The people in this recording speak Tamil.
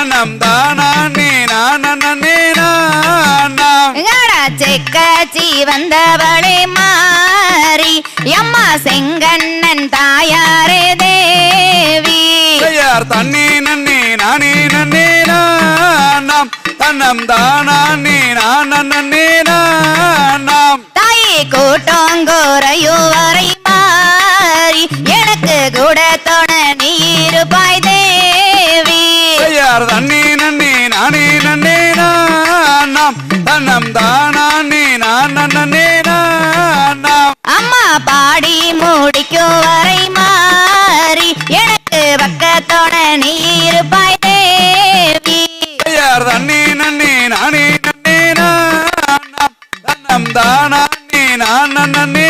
தன்னம் தானே நான நன்னே நானா எங்கடா செக்காச்சி வந்தவளே மாறி எம்மா செங்கண்ணன் தாயாரே தேவி. செய்யார் தண்ணி நன்னி நானே நன்னே நானாம் தன்னம் தானே நான நன்னே நானா நம்தானே நான் நன்னே அம்மா பாடி முடிக்கும் வரை மாறி எனக்கு பக்கத்தோட நீ. இருப்பாய் தேவி யார் தண்ணே நானே நன்னே நான் நம்தானே நான் நன்னே